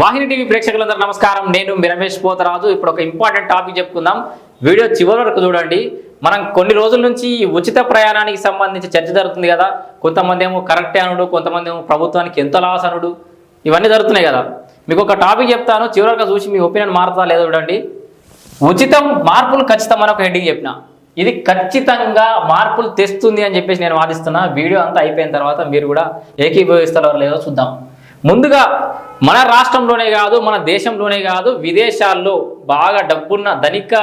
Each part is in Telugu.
వాహిని టీవీ ప్రేక్షకులందరూ నమస్కారం. నేను మీ రమేష్ పోతరాజు. ఇప్పుడు ఒక ఇంపార్టెంట్ టాపిక్ చెప్పుకుందాం. వీడియో చివరి వరకు చూడండి. మనం కొన్ని రోజుల నుంచి ఉచిత ప్రయాణానికి సంబంధించి చర్చ జరుగుతుంది కదా. కొంతమంది ఏమో కరెక్టే అనుడు కొంతమంది ఏమో ప్రభుత్వానికి ఎంత లాస్ అనుడు. ఇవన్నీ జరుగుతున్నాయి కదా. మీకు ఒక టాపిక్ చెప్తాను. చివరిగా చూసి మీ ఒపీనియన్ మారుతా లేదో చూడండి. ఉచితం మార్పులు ఖచ్చితం ఒక హెడ్డింగ్ చెప్పిన. ఇది ఖచ్చితంగా మార్పులు తెస్తుంది అని చెప్పేసి నేను వాదిస్తున్నా. వీడియో అంతా అయిపోయిన తర్వాత మీరు కూడా ఏకీభవిస్తారో లేదో చూద్దాం. ముందుగా మన రాష్ట్రంలోనే కాదు మన దేశంలోనే కాదు విదేశాల్లో బాగా డబ్బున్న ధనిక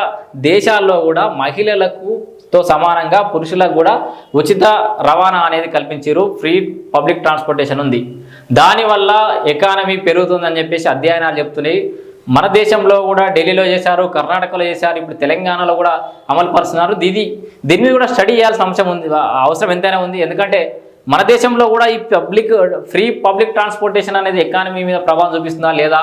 దేశాల్లో కూడా మహిళలకు తో సమానంగా పురుషులకు కూడా ఉచిత రవాణా అనేది కల్పించారు. ఫ్రీ పబ్లిక్ ట్రాన్స్పోర్టేషన్ ఉంది. దానివల్ల ఎకానమీ పెరుగుతుందని చెప్పేసి అధ్యయనాలు చెప్తున్నాయి. మన దేశంలో కూడా ఢిల్లీలో చేశారు కర్ణాటకలో చేశారు ఇప్పుడు తెలంగాణలో కూడా అమలు పరుస్తున్నారు. ఇది దీని కూడా స్టడీ చేయాల్సిన అంశం ఉంది. అవసరం ఎంతైనా ఉంది. ఎందుకంటే మన దేశంలో కూడా ఈ పబ్లిక్ ఫ్రీ పబ్లిక్ ట్రాన్స్పోర్టేషన్ అనేది ఎకానమీ మీద ప్రభావం చూపిస్తుందా లేదా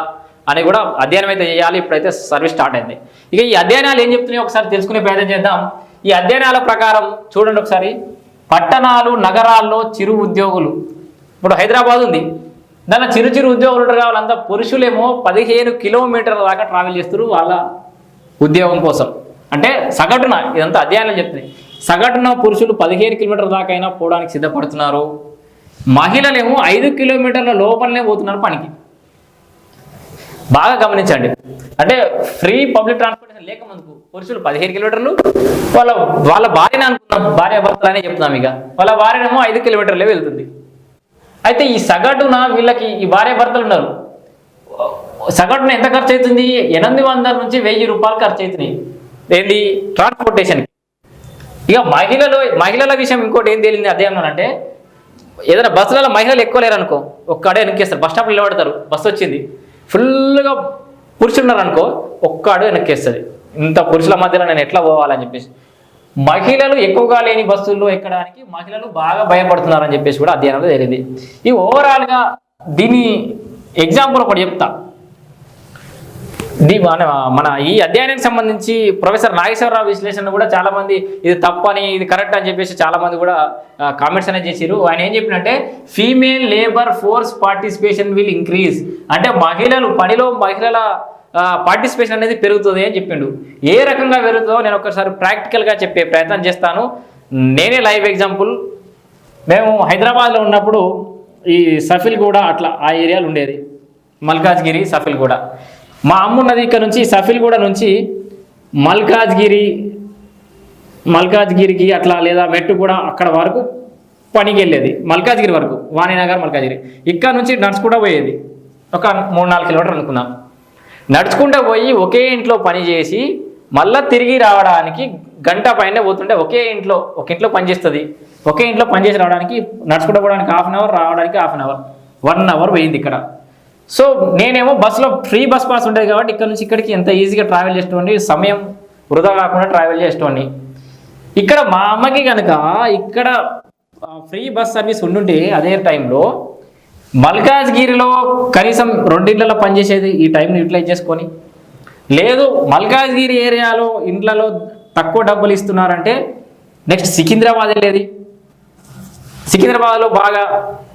అని కూడా అధ్యయనం అయితే చేయాలి. ఇప్పుడైతే సర్వీస్ స్టార్ట్ అయింది. ఇక ఈ అధ్యయనాలు ఏం చెప్తున్నాయో ఒకసారి తెలుసుకునే ప్రయత్నం చేద్దాం. ఈ అధ్యయనాల ప్రకారం చూడండి ఒకసారి. పట్టణాలు నగరాల్లో చిరు ఉద్యోగులు. ఇప్పుడు హైదరాబాద్ ఉంది. దానిలో చిరు చిరు ఉద్యోగులు ఉంటారు వాళ్ళంతా పురుషులేమో పదిహేను కిలోమీటర్ల దాకా ట్రావెల్ చేస్తారు వాళ్ళ ఉద్యోగం కోసం. అంటే సగటున ఇదంతా అధ్యయనాలు చెప్తున్నాయి. సగటున పురుషులు పదిహేను కిలోమీటర్ల దాకా అయినా పోవడానికి సిద్ధపడుతున్నారు. మహిళలేమో ఐదు కిలోమీటర్ల లోపలనే పోతున్నారు పనికి. బాగా గమనించండి. అంటే ఫ్రీ పబ్లిక్ ట్రాన్స్పోర్టేషన్ లేక ముందుకు పురుషులు పదిహేను కిలోమీటర్లు వాళ్ళ వాళ్ళ భార్యని అనుకున్నాం భార్య భర్తలు చెప్తున్నాం ఇక. వాళ్ళ భార్యనేమో ఐదు కిలోమీటర్లే వెళ్తుంది. అయితే ఈ సగటున వీళ్ళకి ఈ భార్య భర్తలు ఉన్నారు. సగటున ఎంత ఖర్చు అవుతుంది? ఎనిమిది వందల నుంచి వెయ్యి రూపాయలు ఖర్చు అవుతున్నాయి. ఏంది? ట్రాన్స్పోర్టేషన్ ఇక మహిళలు మహిళల విషయం ఇంకోటి ఏం తేలింది అధ్యయనం అంటే ఏదైనా బస్సులలో మహిళలు ఎక్కువ లేరు అనుకో ఒక్కడే వెనక్కేస్తారు బస్ స్టాప్లో నిలబడతారు బస్సు వచ్చింది ఫుల్గా పురుషులు ఉన్నారు అనుకో ఒక్కడు వెనక్కేస్తుంది ఇంత పురుషుల మధ్యలో నేను ఎట్లా పోవాలని చెప్పేసి. మహిళలు ఎక్కువగా లేని బస్సుల్లో ఎక్కడానికి మహిళలు బాగా భయపడుతున్నారని చెప్పేసి కూడా అధ్యయనంలో తేలింది. ఈ ఓవరాల్గా దీని ఎగ్జాంపుల్ ఒకటి చెప్తా. మన మన ఈ అధ్యయనానికి సంబంధించి ప్రొఫెసర్ నాగేశ్వరరావు విశ్లేషణ కూడా చాలామంది ఇది తప్పని ఇది కరెక్ట్ అని చెప్పేసి చాలామంది కూడా కామెంట్స్ అనేది చేశారు ఆయన ఏం చెప్పినంటే female labour force participation will increase అంటే మహిళలు పనిలో మహిళల పార్టిసిపేషన్ అనేది పెరుగుతుంది అని చెప్పిండు. ఏ రకంగా పెరుగుతుందో నేను ఒకసారి ప్రాక్టికల్గా చెప్పే ప్రయత్నం చేస్తాను. నేనే లైవ్ ఎగ్జాంపుల్ మేము హైదరాబాద్లో ఉన్నప్పుడు ఈ సఫిల్ కూడా అట్లా ఆ ఏరియాలు ఉండేది. మల్కాజ్గిరి సఫిల్ కూడా మా అమ్మున్నది ఇక్కడ నుంచి సఫిల్ కూడా నుంచి మల్కాజ్గిరి మల్కాజ్గిరికి అట్లా లేదా మెట్టు కూడా అక్కడ వరకు పనికి వెళ్ళేది మల్కాజ్గిరి వరకు వాణినగర్ మల్కాజ్గిరి. ఇక్కడ నుంచి నడుచుకుంటూ పోయేది. ఒక మూడు నాలుగు కిలోమీటర్లు అనుకుందాం నడుచుకుంటూ పోయి ఒకే ఇంట్లో పని చేసి మళ్ళీ తిరిగి రావడానికి గంట పైన పోతుంటే ఒకే ఇంట్లో ఒక ఇంట్లో పనిచేస్తుంది ఒకే ఇంట్లో పని చేసి రావడానికి నడుచుకుంటూ పోవడానికి హాఫ్ అన్ అవర్ రావడానికి half an hour. One hour పోయింది ఇక్కడ. సో నేనేమో బస్సులో ఫ్రీ బస్ పాస్ ఉండేది కాబట్టి ఇక్కడ నుంచి ఇక్కడికి ఎంత ఈజీగా ట్రావెల్ చేసేటోండి సమయం వృధా కాకుండా ట్రావెల్ చేసేటోండి ఇక్కడ మా అమ్మకి కనుక ఇక్కడ ఫ్రీ బస్ సర్వీస్ ఉండుంటే అదే టైంలో మల్కాజ్గిరిలో కనీసం రెండింట్లలో పనిచేసేది ఈ టైంని యూటిలైజ్ చేసుకొని. లేదు మల్కాజ్గిరి ఏరియాలో ఇండ్లలో తక్కువ డబ్బులు ఇస్తున్నారంటే నెక్స్ట్ సికింద్రాబాద్ వెళ్ళేది. సికింద్రాబాద్లో బాగా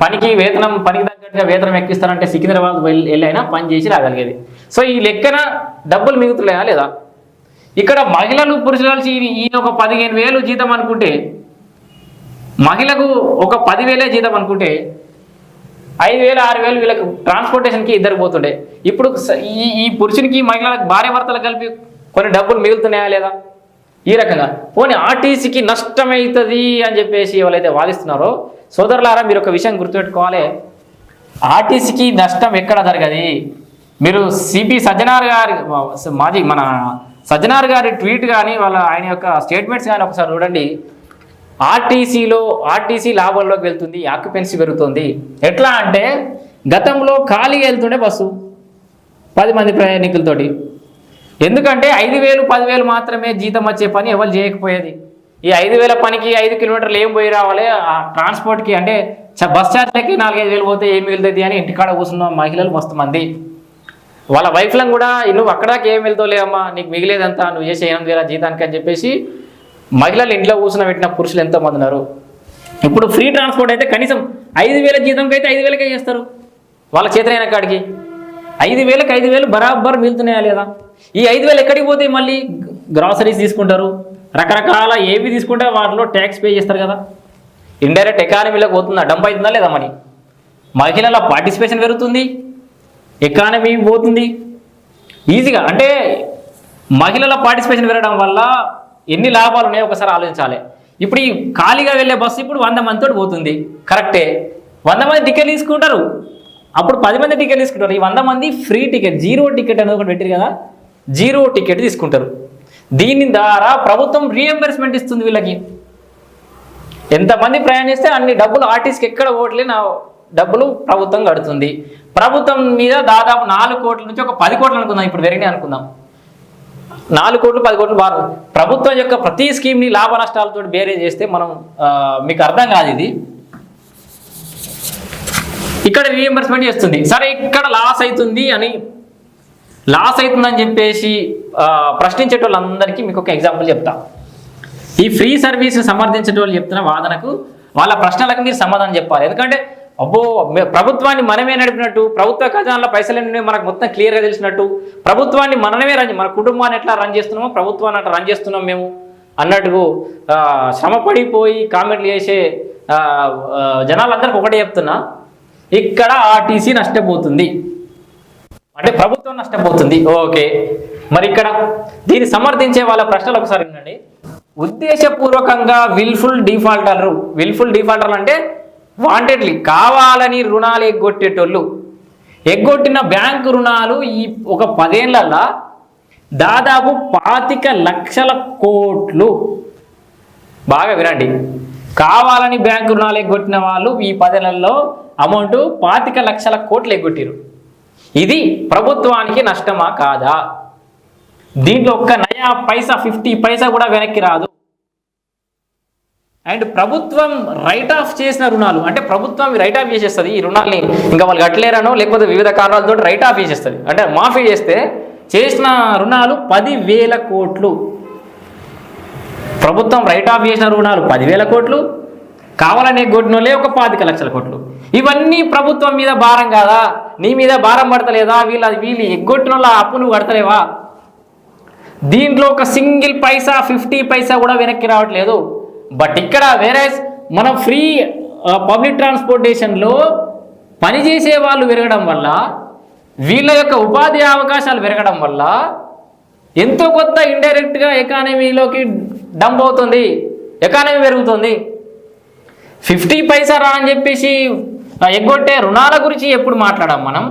పనికి వేతనం పనికి తగ్గట్టుగా వేతనం ఎక్కిస్తారంటే సికింద్రాబాద్ వెళ్ళి వెళ్ళైనా పని చేసి రాగలిగేది. సో ఈ లెక్కన డబ్బులు మిగుతున్నాయా లేదా? ఇక్కడ మహిళలు పురుషులు కలిసి ఈ- ఈయన ఒక పదిహేను వేలు జీతం అనుకుంటే మహిళకు ఒక పదివేలే జీతం అనుకుంటే ఐదు వేలు ఆరు వేలు వీళ్ళకి ట్రాన్స్పోర్టేషన్కి ఇద్దరు పోతుండే. ఇప్పుడు స- ఈ ఈ పురుషునికి మహిళలకు భార్య భర్తలు కలిపి కొన్ని డబ్బులు మిగులుతున్నాయా లేదా? ఈ రకంగా. పోనీ ఆర్టీసీకి నష్టమవుతుంది అని చెప్పేసి ఎవరైతే వాదిస్తున్నారో సోదరులారా మీరు ఒక విషయం గుర్తుపెట్టుకోవాలి. ఆర్టీసీకి నష్టం ఎక్కడ జరగది? మీరు సిపి సజ్జనార్ గారి మాజీ మన సజ్జనార్ గారి ట్వీట్ కానీ వాళ్ళ ఆయన యొక్క స్టేట్మెంట్స్ కానీ ఒకసారి చూడండి. ఆర్టీసీలో ఆర్టీసీ లాభాల్లోకి వెళ్తుంది ఆక్యుపెన్సీ పెరుగుతుంది. ఎట్లా అంటే గతంలో ఖాళీగా వెళ్తుండే బస్సు పది మంది ప్రయాణికులతోటి. ఎందుకంటే ఐదు వేలు పదివేలు మాత్రమే జీతం వచ్చే పని ఎవరు చేయకపోయేది? ఈ ఐదు వేల పనికి ఐదు కిలోమీటర్లు ఏం పోయి రావాలి? ఆ ట్రాన్స్పోర్ట్కి అంటే బస్ ఛార్జ్లకి నాలుగైదు వేలు పోతే ఏం మిగులుతుంది అని ఇంటికాడ కూర్చున్న మహిళలు మస్తు మంది. వాళ్ళ వైఫ్లను కూడా నువ్వు అక్కడాకి ఏం వెళ్తావులే అమ్మా నీకు మిగిలేదంతా నువ్వు చేసే ఎనిమిది వేల జీతానికి అని చెప్పేసి మహిళలు ఇంట్లో కూర్చున్న పెట్టిన పురుషులు ఎంతోమంది ఉన్నారు. ఇప్పుడు ఫ్రీ ట్రాన్స్పోర్ట్ అయితే కనీసం ఐదు వేల జీతంకి అయితే ఐదు వేలకే చేస్తారు. వాళ్ళ చేతనైన కాడికి. ఐదు వేలకు ఐదు వేలు బరాబర్ మిగులుతున్నాయా లేదా? ఈ ఐదు వేలు ఎక్కడికి పోతాయి మళ్ళీ? గ్రాసరీస్ తీసుకుంటారు. రకరకాల ఏవి తీసుకుంటే వాటిలో ట్యాక్స్ పే చేస్తారు కదా. ఇండైరెక్ట్ ఎకానమీలోకి పోతుందా? డంప్ అవుతుందా లేదా మనీ మహిళల పార్టిసిపేషన్ పెరుగుతుంది. ఎకానమీ పోతుంది. ఈజీగా అంటే మహిళల పార్టిసిపేషన్ పెరగడం వల్ల ఎన్ని లాభాలు ఉన్నాయో ఒకసారి ఆలోచించాలి. ఇప్పుడు ఈ ఖాళీగా వెళ్ళే బస్సు ఇప్పుడు వంద మందితో పోతుంది. కరెక్టే వంద మంది టికెట్ తీసుకుంటారు. అప్పుడు పది మంది టికెట్ తీసుకుంటారు. ఈ వంద మంది ఫ్రీ టికెట్ జీరో టికెట్ అనేది ఒకటి పెట్టారు కదా. జీరో టికెట్ తీసుకుంటారు. దీని ద్వారా ప్రభుత్వం రీఎంబర్స్మెంట్ ఇస్తుంది వీళ్ళకి. ఎంతమంది ప్రయాణిస్తే అన్ని డబ్బులు ఆర్టీసీకి ఎక్కడ ఓట్లేని డబ్బులు ప్రభుత్వం కడుతుంది. ప్రభుత్వం మీద దాదాపు నాలుగు కోట్ల నుంచి ఒక పది కోట్లు అనుకుందాం ఇప్పుడు పెరిగినాయి అనుకుందాం. నాలుగు కోట్లు పది కోట్లు బాగా ప్రభుత్వం యొక్క ప్రతి స్కీమ్ని లాభ నష్టాలతో బేరే చేస్తే మనం మీకు అర్థం కాదు ఇది. ఇక్కడ రీఎంబర్స్మెంట్ చేస్తుంది. సరే ఇక్కడ లాస్ అవుతుంది అని లాస్ అవుతుందని చెప్పేసి ప్రశ్నించేటోళ్ళందరికీ ప్రశ్నించే వాళ్ళందరికీ మీకు ఒక ఎగ్జాంపుల్ చెప్తా. ఈ ఫ్రీ సర్వీస్ సమర్థించే వాళ్ళు చెప్తున్న వాదనకు వాళ్ళ ప్రశ్నలకు మీరు సమాధానం చెప్పాలి. ఎందుకంటే అబ్బో ప్రభుత్వాన్ని మనమే నడిపినట్టు ప్రభుత్వ ఖజానాలో పైసలు మనకు మొత్తం క్లియర్గా తెలిసినట్టు ప్రభుత్వాన్ని మనమే రన్ మన కుటుంబాన్ని ఎట్లా రన్ చేస్తున్నామో ప్రభుత్వాన్ని అట్లా రన్ చేస్తున్నాం మేము అన్నట్టు శ్రమపడిపోయి శ్రమ పడిపోయి కామెంట్లు చేసే జనాలందరికీ ఒకటే చెప్తున్నా. ఇక్కడ ఆర్టీసీ నష్టపోతుంది. అంటే ప్రభుత్వం నష్టపోతుంది ఓకే. మరి ఇక్కడ దీన్ని సమర్థించే వాళ్ళ ప్రశ్నలు ఒకసారి వినండి. ఉద్దేశపూర్వకంగా విల్ఫుల్ డిఫాల్టర్లు విల్ఫుల్ డిఫాల్టర్లు అంటే వాంటెడ్లీ కావాలని రుణాలు ఎగ్గొట్టేటోళ్ళు. ఎగ్గొట్టిన బ్యాంకు రుణాలు ఈ ఒక పదేళ్ళలో దాదాపు పాతిక లక్షల కోట్లు. బాగా వినండి. కావాలని బ్యాంకు రుణాలు ఎగ్గొట్టిన వాళ్ళు ఈ పదేళ్ళలో అమౌంట్ పాతిక లక్షల కోట్లు ఎగ్గొట్టారు ఇది ప్రభుత్వానికి నష్టమా కాదా? దీంట్లో ఒక్క నయా పైసా ఫిఫ్టీ పైసా కూడా వెనక్కి రాదు. అండ్ ప్రభుత్వం రైట్ ఆఫ్ చేసిన రుణాలు అంటే ప్రభుత్వం రైట్ ఆఫ్ చేసేస్తుంది ఈ రుణాల్ని. ఇంకా వాళ్ళు కట్టలేరనో లేకపోతే వివిధ కారణాలతో రైట్ ఆఫ్ చేసేస్తుంది. అంటే మాఫీ చేస్తే చేసిన రుణాలు పదివేల కోట్లు. ప్రభుత్వం రైట్ ఆఫ్ చేసిన రుణాలు పదివేల కోట్లు. కావాలనే ఎగ్గొట్టినోళ్ళే ఒక పాతిక లక్షల కోట్లు. ఇవన్నీ ప్రభుత్వం మీద భారం కాదా? నీ మీద భారం పడతలేదా? వీళ్ళ వీళ్ళు ఎగ్గొట్టిన వాళ్ళ అప్పు నువ్వు కడతలేవా? దీంట్లో ఒక సింగిల్ పైసా ఫిఫ్టీ పైసా కూడా వెనక్కి రావట్లేదు. బట్ ఇక్కడ వేరే మనం ఫ్రీ పబ్లిక్ ట్రాన్స్పోర్టేషన్లో పనిచేసే వాళ్ళు పెరగడం వల్ల వీళ్ళ యొక్క ఉపాధి అవకాశాలు పెరగడం వల్ల ఎంతో కొత్త ఇండైరెక్ట్గా ఎకానమీలోకి డంప్ అవుతుంది ఎకానమీ పెరుగుతుంది. ఫిఫ్టీ పైసా రా అని చెప్పేసి ఎగ్గొట్టే రుణాల గురించి ఎప్పుడు మాట్లాడాం మనం?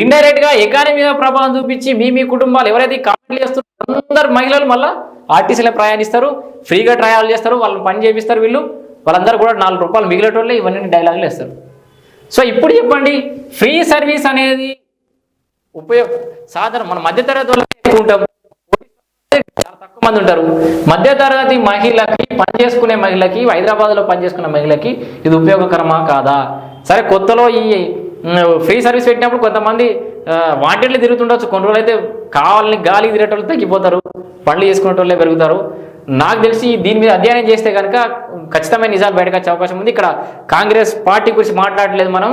ఇండైరెక్ట్గా ఎకానమీ మీద ప్రభావం చూపించి మీ మీ కుటుంబాలు ఎవరైతే కామెంట్లు చేస్తున్నారో అందరు మహిళలు మళ్ళీ ఆర్టీసీలో ప్రయాణిస్తారు ఫ్రీగా ట్రయాలు చేస్తారు వాళ్ళని పని చేపిస్తారు వీళ్ళు. వాళ్ళందరూ కూడా నాలుగు రూపాయలు మిగిలేటోళ్ళే ఇవన్నీ డైలాగులు వేస్తారు. సో ఇప్పుడు చెప్పండి ఫ్రీ సర్వీస్ అనేది ఉపయోగ సాధారణ మన మధ్యతరగతి వాళ్ళకి ఎక్కువ ఉంటాం. చాలా తక్కువ మంది ఉంటారు. మధ్యతరగతి మహిళకి పని చేసుకునే మహిళకి హైదరాబాద్లో పని చేసుకునే మహిళకి ఇది ఉపయోగకరమా కాదా? సరే కొత్తలో ఈ ఫ్రీ సర్వీస్ పెట్టినప్పుడు కొంతమంది వాంటెడ్లు తిరుగుతుండొచ్చు. కొన్ని రోజులు అయితే కావాలని గాలి తిరిగేటోళ్ళు తగ్గిపోతారు. పనులు చేసుకునేటోళ్ళే పెరుగుతారు. నాకు తెలిసి దీని మీద అధ్యయనం చేస్తే కనుక ఖచ్చితమైన నిజాలు బయటకు వచ్చే అవకాశం ఉంది. ఇక్కడ కాంగ్రెస్ పార్టీ గురించి మాట్లాడలేదు మనం.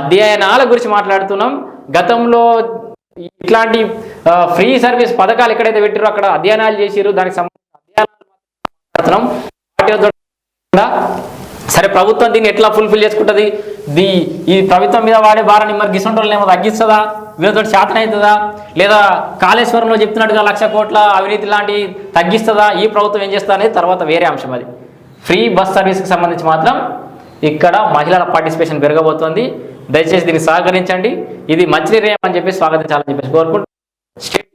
అధ్యయనాల గురించి మాట్లాడుతున్నాం. గతంలో ఇట్లాంటి ఫ్రీ సర్వీస్ పథకాలు ఎక్కడైతే పెట్టారో అక్కడ అధ్యయనాలు చేసిరు దానికి సంబంధించిన అధ్యయనాలు మాట్లాడుతున్నాం. సరే ప్రభుత్వం దీన్ని ఎట్లా ఫుల్ఫిల్ చేసుకుంటుంది? దీ ఈ ప్రభుత్వం మీద వాడే భారాన్ని మరి గిసంటోళ్ళని ఏమో తగ్గిస్తుందా? వీళ్ళతో శాతం అవుతుందా లేదా కాళేశ్వరంలో చెప్తున్నట్టుగా లక్ష కోట్ల అవినీతి లాంటి తగ్గిస్తుందా? ఈ ప్రభుత్వం ఏం చేస్తా అనేది తర్వాత వేరే అంశం అది. ఫ్రీ బస్ సర్వీస్కి సంబంధించి మాత్రం ఇక్కడ మహిళల పార్టిసిపేషన్ పెరగబోతోంది. దయచేసి దీన్ని సహకరించండి. ఇది మంచి నిర్ణయం అని చెప్పి స్వాగతించాలని చెప్పేసి కోరుకుంటున్నాను.